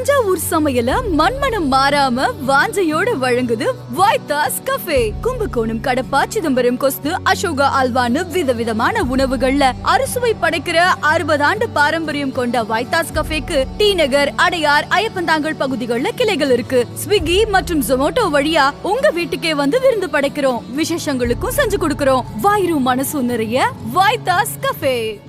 தஞ்சாவூர் சமையல மண்மனம் மாறாம வாஞ்சையோட வழங்குது வாய்தாஸ் கஃபே. கும்பகோணம் கடப்பா சிதம்பரம் கொஸ்து அசோகா அல்வான்னு விதவிதமான உணவுகள்ல அறுசுவை படைக்கிற அறுபது ஆண்டு பாரம்பரியம் கொண்ட வாய்தாஸ் கஃபேக்கு டி நகர் அடையார் ஐயப்பந்தாங்கல் பகுதிகளில் கிளைகள் இருக்கு. ஸ்விக்கி மற்றும் ஜொமோட்டோ வழியா உங்க வீட்டுக்கே வந்து விருந்து படைக்கிறோம். விசேஷங்களுக்கும் செஞ்சு கொடுக்கிறோம். வாயிரும் மனசும் நிறைய வாய்தாஸ் கஃபே.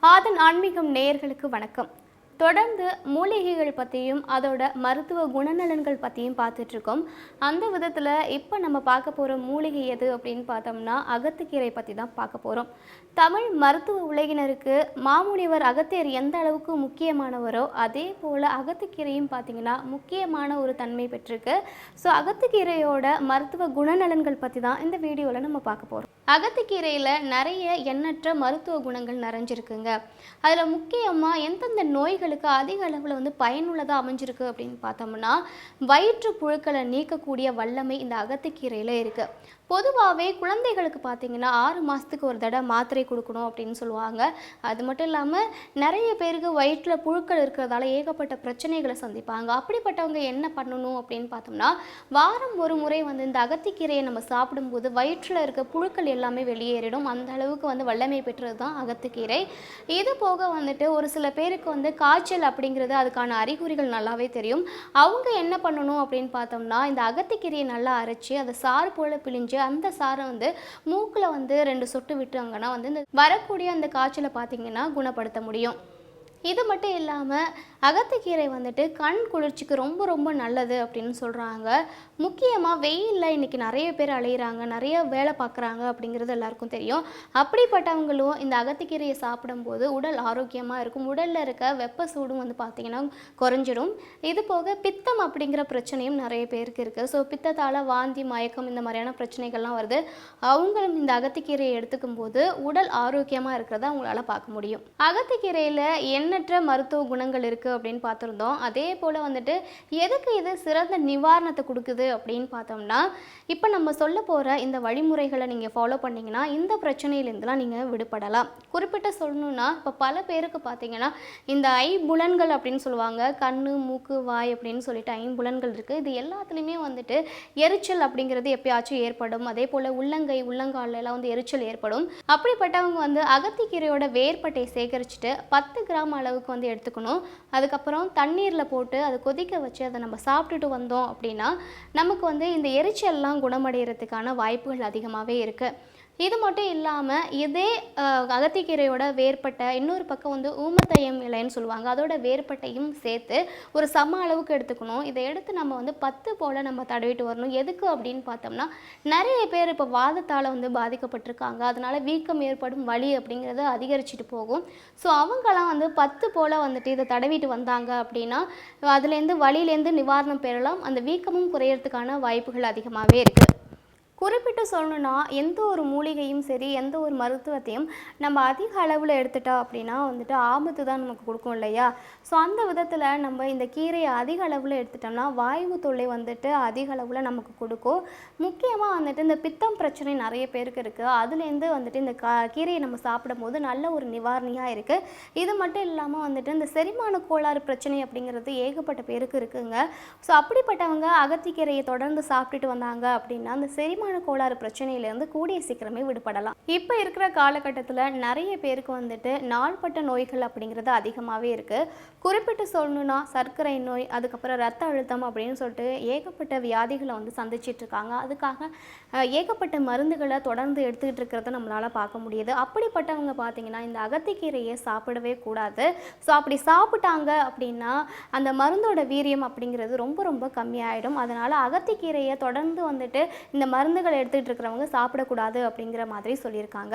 ஆதன் ஆன்மீகம் நேயர்களுக்கு வணக்கம். தொடர்ந்து மூலிகைகள் பற்றியும் அதோட மருத்துவ குணநலன்கள் பற்றியும் பார்த்துட்ருக்கோம். அந்த விதத்தில் இப்போ நம்ம பார்க்க போகிற மூலிகை எது அப்படின்னு பார்த்தோம்னா அகத்துக்கீரை பற்றி தான் பார்க்க போகிறோம் தமிழ் மருத்துவ உலகினருக்கு மாமுனிவர் அகத்தியர் எந்த அளவுக்கு முக்கியமானவரோ அதே போல் அகத்துக்கீரையும் பார்த்திங்கன்னா முக்கியமான ஒரு தன்மை பெற்றிருக்கு. ஸோ அகத்துக்கீரையோட மருத்துவ குணநலன்கள் பற்றி தான் இந்த வீடியோவில் நம்ம பார்க்க போகிறோம் அகத்துக்கீரையில் நிறைய எண்ணற்ற மருத்துவ குணங்கள் நிறைஞ்சிருக்குங்க. அதில் முக்கியமாக எந்தெந்த நோய்களுக்கு அதிக அளவில் வந்து பயனுள்ளதாக அமைஞ்சிருக்கு அப்படின்னு பார்த்தோம்னா வயிற்று புழுக்களை நீக்கக்கூடிய வல்லமை இந்த அகத்துக்கீரையில் இருக்குது பொதுவாகவே குழந்தைகளுக்கு பார்த்தீங்கன்னா ஆறு மாதத்துக்கு ஒரு தடவை மாத்திரை கொடுக்கணும் அப்படின்னு சொல்லுவாங்க. அது மட்டும் இல்லாமல் நிறைய பேருக்கு வயிற்றில் புழுக்கள் இருக்கிறதால ஏகப்பட்ட பிரச்சனைகளை சந்திப்பாங்க. அப்படிப்பட்டவங்க என்ன பண்ணணும் அப்படின்னு பார்த்தோம்னா வாரம் ஒரு முறை வந்து இந்த அகத்திக்கீரையை நம்ம சாப்பிடும்போது வயிற்றில் இருக்க புழுக்கள் எல்லாமே வெளியேறிடும். அந்த அளவுக்கு வந்து வல்லமை பெற்றது தான் அகத்துக்கீரை. இது போக வந்துட்டு ஒரு சில பேருக்கு வந்து காய்ச்சல் அப்படிங்கிறது அதுக்கான அறிகுறிகள் நல்லாவே தெரியும். அவங்க என்ன பண்ணணும் அப்படின்னு பார்த்தோம்னா இந்த அகத்திக்கீரையை நல்லா அரைச்சி அதை சாறு போல் பிழிஞ்சு அந்த சாரை வந்து மூக்கில் வந்து ரெண்டு சொட்டு விட்டாங்கன்னா வந்து இந்த வரக்கூடிய அந்த காய்ச்சலை பார்த்தீங்கன்னா குணப்படுத்த முடியும். இது மட்டும் இல்லாமல் அகத்திக்கீரை வந்துட்டு கண் குளிர்ச்சிக்கு ரொம்ப ரொம்ப நல்லது அப்படின்னு சொல்கிறாங்க முக்கியமாக வெயிலில் இன்றைக்கி நிறைய பேர் அலையிறாங்க நிறைய வேலை பார்க்குறாங்க அப்படிங்கிறது எல்லாருக்கும் தெரியும். அப்படிப்பட்டவங்களும் இந்த அகத்திக்கீரையை சாப்பிடும்போது உடல் ஆரோக்கியமாக இருக்கும். உடலில் இருக்க வெப்ப சூடும் வந்து பார்த்திங்கன்னா குறைஞ்சிடும். இது போக பித்தம் அப்படிங்கிற பிரச்சனையும் நிறைய பேருக்கு இருக்குது ஸோ பித்தத்தால் வாந்தி மயக்கம் இந்த மாதிரியான பிரச்சனைகள்லாம் வருது. அவங்களும் இந்த அகத்திக்கீரையை எடுத்துக்கும் போது உடல் ஆரோக்கியமாக இருக்கிறத அவங்களால பார்க்க முடியும். அகத்திக்கீரையில் எண்ணற்ற மருத்துவ குணங்கள் இருக்குது அப்படின்னு பார்த்துருந்தோம். அதே போல் வந்துட்டு எதுக்கு இது சிறந்த நிவாரணத்தை கொடுக்குது அப்படின்னு பார்த்தோம்னா இப்போ நம்ம சொல்ல போகிற இந்த வழிமுறைகளை நீங்கள் ஃபாலோ பண்ணிங்கன்னா இந்த பிரச்சனையிலேருந்துலாம் நீங்கள் விடுபடலாம். குறிப்பிட்ட சொல்லணும்னா இப்போ பல பேருக்கு பார்த்தீங்கன்னா இந்த ஐம்புலன்கள் அப்படின்னு சொல்லுவாங்க. கண்ணு மூக்கு வாய் அப்படின்னு சொல்லிட்டு ஐம்புலன்கள் இருக்குது இது எல்லாத்துலேயுமே வந்துட்டு எரிச்சல் அப்படிங்கிறது எப்பயாச்சும் ஏற்படும். அதே போல் உள்ளங்கை உள்ளங்கால்ல எல்லாம் வந்து எரிச்சல் ஏற்படும். அப்படிப்பட்டவங்க வந்து அகத்திக்கீரையோட வேர்பட்டை சேகரிச்சுட்டு பத்து கிராம் அளவுக்கு வந்து எடுத்துக்கணும். அதுக்கப்புறம் தண்ணீரில் போட்டு அதை கொதிக்க வச்சு அதை நம்ம சாப்பிட்டுட்டு வந்தோம் அப்படின்னா நமக்கு வந்து இந்த எரிச்சல்லாம் குணமடைகிறதுக்கான வாய்ப்புகள் அதிகமாகவே இருக்குது இது மட்டும் இல்லாமல் இதே அகத்திக்கீரையோட வேர்பட்டை இன்னொரு பக்கம் வந்து ஊமத்தையம் இலைன்னு சொல்லுவாங்க. அதோட வேர்பட்டையும் சேர்த்து ஒரு சம அளவுக்கு எடுத்துக்கணும். இதை எடுத்து நம்ம வந்து பத்து போல் நம்ம தடவிட்டு வரணும். எதுக்கு அப்படின்னு பார்த்தோம்னா நிறைய பேர் இப்போ வாதத்தால் வந்து பாதிக்கப்பட்டிருக்காங்க. அதனால் வீக்கம் ஏற்படும் வலி அப்படிங்கிறது அதிகரிச்சுட்டு போகும். ஸோ அவங்களாம் வந்து பத்து போல் வந்துட்டு இதை தடவிட்டு வந்தாங்க அப்படின்னா அதுலேருந்து வலியிலேருந்து நிவாரணம் பெறலாம். அந்த வீக்கமும் குறையறதுக்கான வாய்ப்புகள் அதிகமாகவே இருக்குது குறிப்பிட்டு சொல்லணும்னா எந்த ஒரு மூலிகையும் சரி எந்த ஒரு மருத்துவத்தையும் நம்ம அதிக அளவில் எடுத்துட்டோம் அப்படின்னா வந்துட்டு ஆபத்து தான் நமக்கு கொடுக்கும் இல்லையா? ஸோ அந்த விதத்தில் நம்ம இந்த கீரையை அதிக அளவில் எடுத்துட்டோம்னா வாயு தொல்லை வந்துட்டு அதிக அளவில் நமக்கு கொடுக்கும். முக்கியமாக வந்துட்டு இந்த பித்தம் பிரச்சனை நிறைய பேருக்கு இருக்குது அதுலேருந்து வந்துட்டு இந்த கா கீரையை நம்ம சாப்பிடும்போது நல்ல ஒரு நிவாரணியாக இருக்குது இது மட்டும் இல்லாமல் வந்துட்டு இந்த செரிமான கோளாறு பிரச்சனை அப்படிங்கிறது ஏகப்பட்ட பேருக்கு இருக்குங்க. ஸோ அப்படிப்பட்டவங்க அகத்திக்கீரையை தொடர்ந்து சாப்பிட்டுட்டு வந்தாங்க அப்படின்னா அந்த செரிமான கோளாறு பிரச்சனையிலேருந்து கூடிய சீக்கிரமே விடுபடலாம். இப்போ இருக்கிற காலகட்டத்தில் நிறைய பேருக்கு வந்துட்டு நாள்பட்ட நோய்கள் அப்படிங்கிறது அதிகமாகவே இருக்குது குறிப்பிட்டு சொல்லணும்னா சர்க்கரை நோய் அதுக்கப்புறம் ரத்த அழுத்தம் அப்படின்னு சொல்லிட்டு ஏகப்பட்ட வியாதிகளை வந்து சந்திச்சிட்டு இருக்காங்க. அதுக்காக ஏகப்பட்ட மருந்துகளை தொடர்ந்து எடுத்துக்கிட்டு இருக்கிறத நம்மளால் பார்க்க முடியுது. அப்படிப்பட்டவங்க பார்த்தீங்கன்னா இந்த அகத்திக்கீரையை சாப்பிடவே கூடாது. ஸோ அப்படி சாப்பிட்டாங்க அப்படின்னா அந்த மருந்தோட வீரியம் அப்படிங்கிறது ரொம்ப ரொம்ப கம்மியாயிடும். அதனால் அகத்திக்கீரையை தொடர்ந்து வந்துட்டு இந்த மருந்து மருந்துகள் எடுத்துகிட்டு இருக்கிறவங்க சாப்பிடக்கூடாது அப்படிங்கிற மாதிரி சொல்லியிருக்காங்க.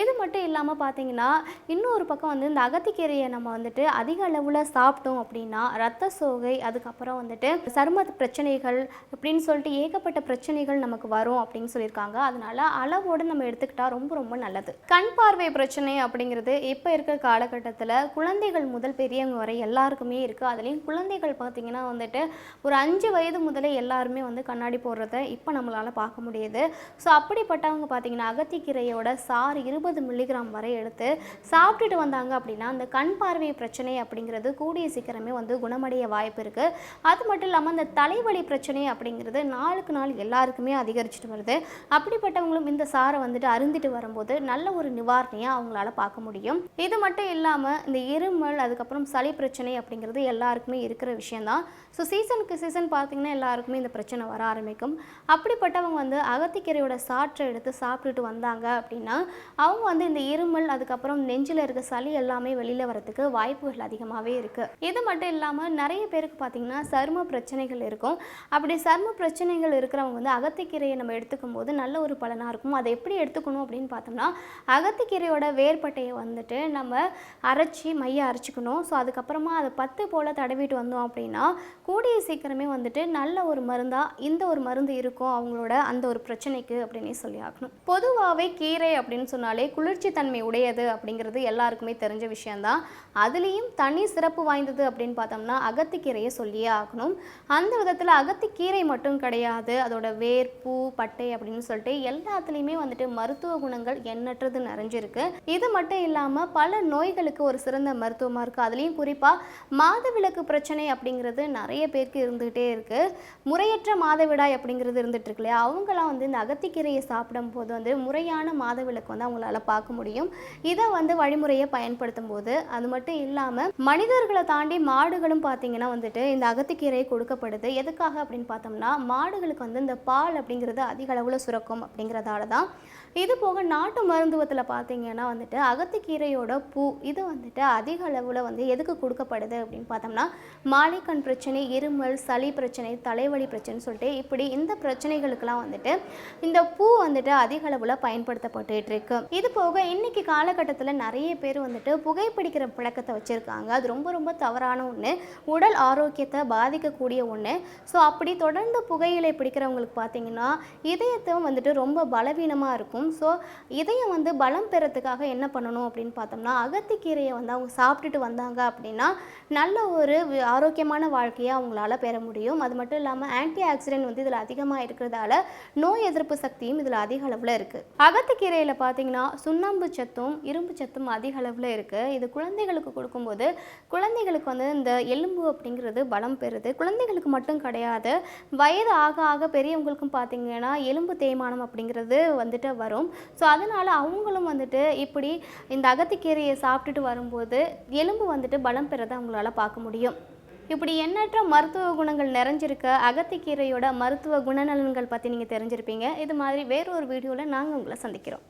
இது மட்டும் இல்லாமல் பார்த்தீங்கன்னா இன்னொரு பக்கம் வந்து இந்த அகத்திக்கீரையை நம்ம வந்துட்டு அதிக அளவில் சாப்பிட்டோம் அப்படின்னா ரத்த சோகை அதுக்கப்புறம் வந்துட்டு சரும பிரச்சனைகள் அப்படின்னு சொல்லிட்டு ஏகப்பட்ட பிரச்சனைகள் நமக்கு வரும் அப்படின்னு சொல்லியிருக்காங்க. அதனால அளவோடு நம்ம எடுத்துக்கிட்டால் ரொம்ப ரொம்ப நல்லது. கண் பார்வை பிரச்சனை அப்படிங்கிறது இப்போ இருக்கிற காலகட்டத்தில் குழந்தைகள் முதல் பெரியவங்க வரை எல்லாருக்குமே இருக்குது அதுலேயும் குழந்தைகள் பார்த்தீங்கன்னா வந்துட்டு ஒரு அஞ்சு வயது முதலே எல்லாருமே வந்து கண்ணாடி போடுறத இப்போ நம்மளால் பார்க்க முடியும் முடியுது. ஸோ அப்படிப்பட்டவங்க பார்த்தீங்கன்னா அகத்திக்கீரையோட சாறு இருபது மில்லிகிராம் வரை எடுத்து சாப்பிட்டுட்டு வந்தாங்க அப்படின்னா அந்த கண் பார்வை பிரச்சனை அப்படிங்கிறது கூடிய சீக்கிரமே வந்து குணமடைய வாய்ப்பு இருக்குது அது மட்டும் இல்லாமல் அந்த தலைவலி பிரச்சனை அப்படிங்கிறது நாளுக்கு நாள் எல்லாருக்குமே அதிகரிச்சுட்டு வருது. அப்படிப்பட்டவங்களும் இந்த சாரை வந்துட்டு அருந்திட்டு வரும்போது நல்ல ஒரு நிவாரணையாக அவங்களால பார்க்க முடியும். இது மட்டும் இல்லாமல் இந்த இருமல் அதுக்கப்புறம் சளி பிரச்சனை அப்படிங்கிறது எல்லாருக்குமே இருக்கிற விஷயம்தான். ஸோ சீசனுக்கு சீசன் பார்த்தீங்கன்னா எல்லாருக்குமே இந்த பிரச்சனை வர ஆரம்பிக்கும். அப்படிப்பட்டவங்க வந்து அகத்திக்கீரையோட சாற்றை எடுத்து சாப்பிட்டுட்டு வந்தாங்க அப்படின்னா அவங்க வந்து இந்த இருமல் அதுக்கப்புறம் நெஞ்சில் இருக்க சளி எல்லாமே வெளியில் வரதுக்கு வாய்ப்புகள் அதிகமாகவே இருக்குது இது மட்டும் இல்லாமல் நிறைய பேருக்கு பார்த்தீங்கன்னா சரும பிரச்சனைகள் இருக்கும். அப்படி சரும பிரச்சனைகள் இருக்கிறவங்க வந்து அகத்திக்கீரையை நம்ம எடுத்துக்கும் போது நல்ல ஒரு பலனாக இருக்கும். அதை எப்படி எடுத்துக்கணும் அப்படின்னு பார்த்தோம்னா அகத்திக்கீரையோட வேர்பட்டையை வந்துட்டு நம்ம அரைச்சி மைய அரைச்சிக்கணும். ஸோ அதுக்கப்புறமா அதை பத்து போல் தடவிட்டு வந்தோம் அப்படின்னா கூடிய சீக்கிரமே வந்துட்டு நல்ல ஒரு மருந்தாக இந்த ஒரு மருந்து இருக்கும் அவங்களோட அந்த ஒரு பிரச்சனைக்கு அப்படின்னு சொல்லி ஆகணும். பொதுவாகவே கீரை அப்படின்னு சொன்னாலே குளிர்ச்சி தன்மை உடையது அப்படிங்கிறது எல்லாருக்குமே தெரிஞ்ச விஷயம்தான். அதுலேயும் தனி சிறப்பு வாய்ந்தது அப்படின்னு பார்த்தோம்னா அகத்திக்கீரையை சொல்லியே ஆகணும். அந்த விதத்தில் அகத்திக்கீரை மட்டும் கிடையாது. அதோட வேர் பூ பட்டை அப்படின்னு சொல்லிட்டு எல்லாத்துலேயுமே வந்துட்டு மருத்துவ குணங்கள் எண்ணற்றது நிறைஞ்சிருக்கு. இது மட்டும் இல்லாமல் பல நோய்களுக்கு ஒரு சிறந்த மருத்துவமாக இருக்குது அதுலேயும் குறிப்பாக மாதவிலக்கு பிரச்சனை அப்படிங்கிறது நிறைய பேருக்கு இருந்துகிட்டே இருக்குது முறையற்ற மாதவிடாய் அப்படிங்கிறது இருந்துகிட்டு இருக்கு இல்லையா? அவங்களாம் வந்து இந்த அகத்திக்கீரையை சாப்பிடும்போது வந்து முறையான மாதவிலக்கு வந்து அவங்களால பார்க்க முடியும். இதை வந்து வழிமுறையை பயன்படுத்தும் போது அது மட்டும் இல்லாமல் மனிதர்களை தாண்டி மாடுகளும் பார்த்தீங்கன்னா வந்துட்டு இந்த அகத்திக்கீரை கொடுக்கப்படுது. எதுக்காக அப்படின்னு பார்த்தோம்னா மாடுகளுக்கு வந்து இந்த பால் அப்படிங்கிறது அதிக அளவில் சுரக்கும் அப்படிங்கிறதால தான். இது போக நாட்டு மருத்துவத்தில் பார்த்தீங்கன்னா வந்துட்டு அகத்திக்கீரையோட பூ இது வந்துட்டு அதிக அளவில் வந்து எதுக்கு கொடுக்கப்படுது அப்படின்னு பார்த்தோம்னா மாலைக்கண் பிரச்சனை இருமல் சளி பிரச்சனை தலைவலி பிரச்சனை சொல்லிட்டு இப்படி இந்த பிரச்சனைகளுக்கெல்லாம் வந்துட்டு இந்த பூ வந்துட்டு அதிக அளவில் பயன்படுத்தப்பட்டு இருக்கு. இது போக இன்னைக்கு காலகட்டத்தில் நிறைய பேர் வந்துட்டு புகைப்பிடிக்கிற பழக்கத்தை வச்சுருக்காங்க. அது ரொம்ப ரொம்ப தவறான ஒன்று உடல் ஆரோக்கியத்தை பாதிக்கக்கூடிய ஒன்று ஸோ அப்படி தொடர்ந்து புகையிலை பிடிக்கிறவங்களுக்கு பார்த்தீங்கன்னா இதயத்தும் வந்துட்டு ரொம்ப பலவீனமாக இருக்கும். ஸோ இதயம் வந்து பலம் பெறத்துக்காக என்ன பண்ணணும் அப்படின்னு பார்த்தோம்னா அகத்திக்கீரையை வந்து அவங்க சாப்பிட்டுட்டு வந்தாங்க அப்படின்னா நல்ல ஒரு ஆரோக்கியமான வாழ்க்கையை அவங்களால பெற முடியும். அது மட்டும் இல்லாமல் ஆன்டி ஆக்சிடென்ட் வந்து இதில் அதிகமாக இருக்கிறதால நோய் எதிர்ப்பு சக்தியும் இதில் அதிக அளவில் இருக்குது அகத்திக்கீரையில் பார்த்தீங்கன்னா சுண்ணாம்பு சத்தும் இரும்பு சத்தும் அதிக அளவில் இருக்குது இது குழந்தைகளுக்கு கொடுக்கும்போது குழந்தைகளுக்கு வந்து இந்த எலும்பு அப்படிங்கிறது பலம் பெறுது. குழந்தைகளுக்கு மட்டும் கிடையாது வயது ஆக ஆக பெரியவங்களுக்கும் பார்த்தீங்கன்னா எலும்பு தேய்மானம் அப்படிங்கிறது வந்துட்டு வரும். ஸோ அதனால் அவங்களும் வந்துட்டு இப்படி இந்த அகத்திக்கீரையை சாப்பிட்டுட்டு வரும்போது எலும்பு வந்துட்டு பலம் பெறதை அவங்களால பார்க்க முடியும். இப்படி எண்ணற்ற மருத்துவ குணங்கள் நிறைஞ்சிருக்க அகத்திக்கீரையோட மருத்துவ குணநலன்கள் பற்றி நீங்கள் தெரிஞ்சிருப்பீங்க. இது மாதிரி வேறொரு வீடியோவில் நாங்கள் உங்களை சந்திக்கிறோம்.